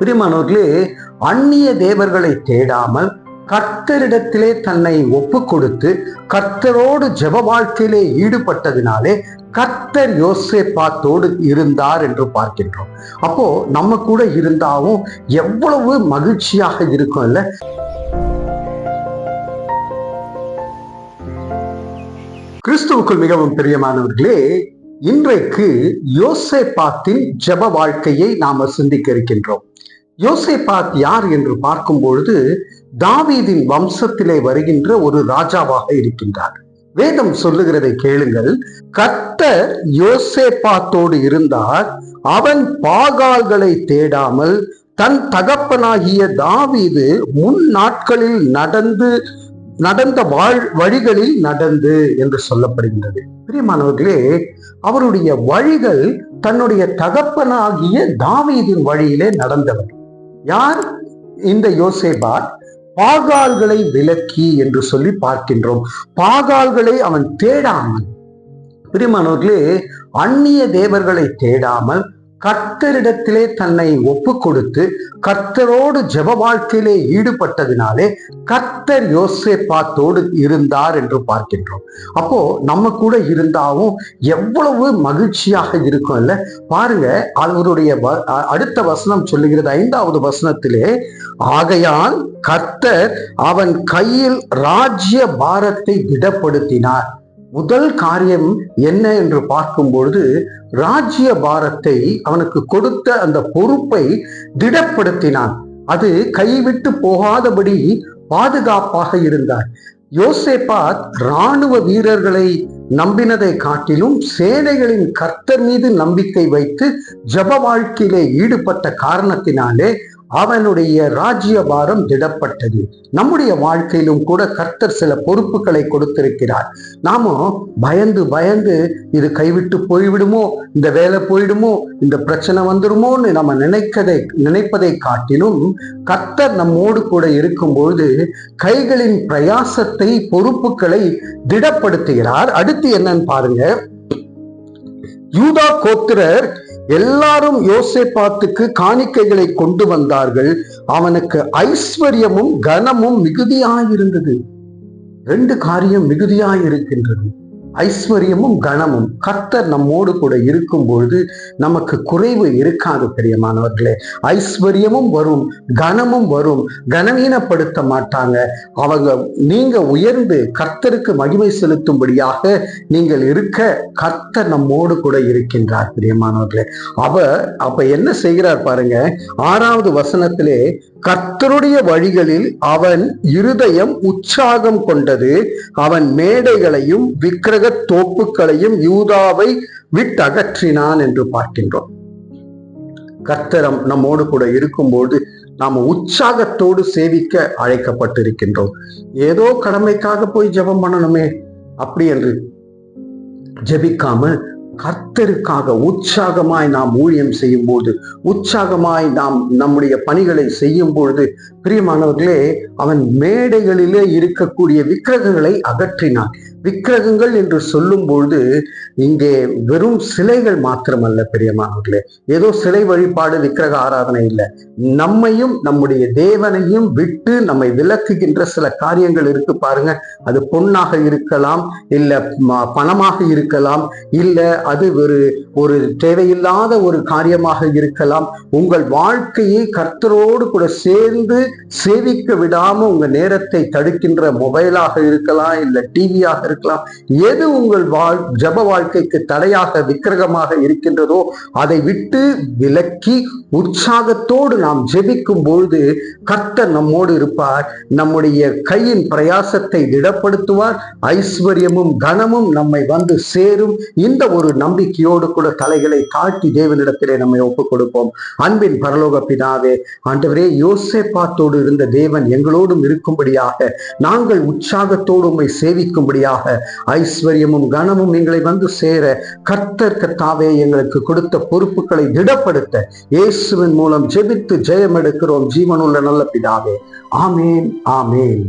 பிரிமானவர்களே அந்நிய தேவர்களை தேடாமல் கர்த்தரிடத்திலே தன்னை ஒப்பு கொடுத்து கர்த்தரோடு ஜெப வாழ்க்கையிலே ஈடுபட்டதினாலே கர்த்தர் யோசேப்பாத்தோடு இருந்தார் என்று பார்க்கின்றோம். அப்போ நம்ம கூட இருந்தாவும் எவ்வளவு மகிழ்ச்சியாக இருக்கும் இல்ல? கிறிஸ்துவுக்குள் மிகவும் பிரியமானவர்களே இன்றைக்கு யோசேபாத்தின் ஜெப வாழ்க்கையை நாம சிந்திக்க இருக்கின்றோம். யோசேபாத் யார் என்று பார்க்கும் பொழுது தாவீதின் வம்சத்திலே வருகின்ற ஒரு ராஜாவாக இருக்கின்றார். வேதம் சொல்லுகிறதை கேளுங்கள். கர்த்தர் யோசேபாத்தோடு இருந்தார். அவன் பாகால்களை தேடாமல் தன் தகப்பனாகிய தாவீது முன் நாட்களில் நடந்து நடந்த வாழ் வழிகளில் நடந்து என்று சொல்லப்படுகின்றது. பிரியமானவர்களே அவருடைய வழிகள் தன்னுடைய தகப்பனாகிய தாவீதின் வழியிலே நடந்தவர் யார்? இந்த யோசேபாத் பாகால்களை விலக்கி என்று சொல்லி பார்க்கின்றோம். பாகால்களை அவன் தேடாமல். பிரியமானவர்களே அந்நிய தேவர்களை தேடாமல் கர்த்தரிடத்திலே தன்னை ஒப்பு கொடுத்து கர்த்தரோடு ஜெப வாழ்க்கையிலே ஈடுபட்டதினாலே கர்த்தர் யோசேப்பாத்தோடு இருந்தார் என்று பார்க்கின்றோம். அப்போ நம்ம கூட இருந்தாவும் எவ்வளவு மகிழ்ச்சியாக இருக்கும் இல்ல? பாருங்க அவருடைய வ- அடுத்த வசனம் சொல்லுகிறது ஐந்தாவது வசனத்திலே ஆகையால் கர்த்தர் அவன் கையில் ராஜ்ய பாரத்தை திடப்படுத்தினார். முதல் காரியம் என்ன என்று பார்க்கும் பொழுது ராஜ்ய பாரத்தை அவனுக்கு கொடுத்த அந்த பொறுப்பை திடப்படுத்தினான். அது கைவிட்டு போகாதபடி பாதுகாப்பாக இருந்தார். யோசேபாத் ராணுவ வீரர்களை நம்பினதை காட்டிலும் சேனைகளின் கர்த்தர் மீது நம்பிக்கை வைத்து ஜப வாழ்க்கையிலே ஈடுபட்ட காரணத்தினாலே அவனுடைய ராஜ்ய பாரம் திடப்பட்டது. நம்முடைய வாழ்க்கையிலும் கூட கர்த்தர் சில பொறுப்புகளை கொடுத்திருக்கிறார். நாம பயந்து பயந்து இது கைவிட்டு போய்விடுமோ? இந்த வேலை போயிடுமோ இந்த பிரச்சனை வந்துடுமோன்னு நம்ம நினைக்கதை நினைப்பதை காட்டிலும் கர்த்தர் நம்மோடு கூட இருக்கும்பொழுது கைகளின் பிரயாசத்தை பொறுப்புகளை திடப்படுத்துகிறார். அடுத்து என்னன்னு பாருங்க. யூதா கோத்திரர் எல்லாரும் யோசேப்பாத்துக்கு காணிக்கைகளை கொண்டு வந்தார்கள். அவனுக்கு ஐஸ்வர்யமும் கனமும் மிகுதியாயிருந்தது. ரெண்டு காரியம் மிகுதியாயிருக்கின்றது. ஐஸ்வர்யமும் கனமும் கர்த்தர் நம்மோடு கூட இருக்கும் பொழுது நமக்கு குறைவு இருக்காது பிரியமானவர்களே. ஐஸ்வர்யமும் வரும் கனமும் வரும் கனவீனப்படுத்த மாட்டாங்க. அவங்க நீங்க உயர்ந்து கர்த்தருக்கு மகிமை செலுத்தும்படியாக நீங்கள் இருக்க கர்த்தர் நம்மோடு கூட இருக்கின்றார் பிரியமானவர்களே. அவ அப்ப என்ன செய்கிறார் பாருங்க ஆறாவது வசனத்திலே கர்த்தருடைய வழிகளில் அவன் இருதயம் உற்சாகம் கொண்டது. அவன் மேடைகளையும் விக்கிரக தோப்புகளையும் யூதாவை விட்டகற்றினான் என்று பார்க்கின்றோம். கர்த்தரம் நம்மோடு கூட இருக்கும்போது நாம் உற்சாகத்தோடு சேவிக்க அழைக்கப்பட்டிருக்கின்றோம். ஏதோ கடமைக்காக போய் ஜெபம் பண்ணணுமே அப்படி என்று ஜெபிக்காம கர்த்தருக்காக உற்சாகமாய் நாம் ஊழியம் செய்யும் போது உற்சாகமாய் நாம் நம்முடைய பணிகளை செய்யும் பொழுது பிரியமானவர்களே அவன் மேடைகளிலே இருக்கக்கூடிய விக்கிரகங்களை அகற்றினான். விக்கிரகங்கள் என்று சொல்லும் பொழுது இங்கே வெறும் சிலைகள் மாத்திரமல்ல பெரியமானவர்களே ஏதோ சிலை வழிபாடு விக்கிரக ஆராதனை இல்லை. நம்மையும் நம்முடைய தேவனையும் விட்டு நம்மை விளக்குகின்ற சில காரியங்கள் இருக்கு பாருங்க. அது பொன்னாக இருக்கலாம் இல்ல பணமாக இருக்கலாம் இல்ல அது ஒரு ஒரு தேவையில்லாத ஒரு காரியமாக இருக்கலாம். உங்கள் வாழ்க்கையை கர்த்தரோடு கூட சேர்ந்து சேவிக்க விடாம உங்க நேரத்தை தடுக்கின்ற மொபைலாக இருக்கலாம் இல்ல டிவியாக இருக்கலாம். எது உங்கள் வாழ் ஜப வாழ்க்கைக்கு தடையாக விக்கிரகமாக இருக்கின்றதோ அதை விட்டு விலக்கி உற்சாகத்தோடு நாம் ஜெபிக்கும் பொழுது கர்த்தர் நம்மோடு இருப்பார். நம்முடைய கையின் பிரயாசத்தை திடப்படுத்துவார். ஐஸ்வர்யமும் கனமும் நம்மை வந்து சேரும். இந்த ஒரு நம்பிக்கையோடு கூட தலைகளை தாழ்த்தி தேவனிடத்திலே நம்மை ஒப்புக் கொடுப்போம் அன்பின் பரலோக பிதாவே ஆண்டவரே யோசேப்பாத்தோடு இருந்த தேவன் எங்களோடும் இருக்கும்படியாக நாங்கள் உற்சாகத்தோடு உண்மை சேவிக்கும்படியாக ஐஸ்வர்யமும் கனமும் எங்களை வந்து சேர கர்த்தர் கர்த்தாவே எங்களுக்கு கொடுத்த பொறுப்புகளை திடப்படுத்த இயேசுவின் மூலம் ஜெபித்து ஜெயம் எடுக்கிறோம் ஜீவனுள்ள நல்ல பிதாவே. ஆமேன் ஆமேன்.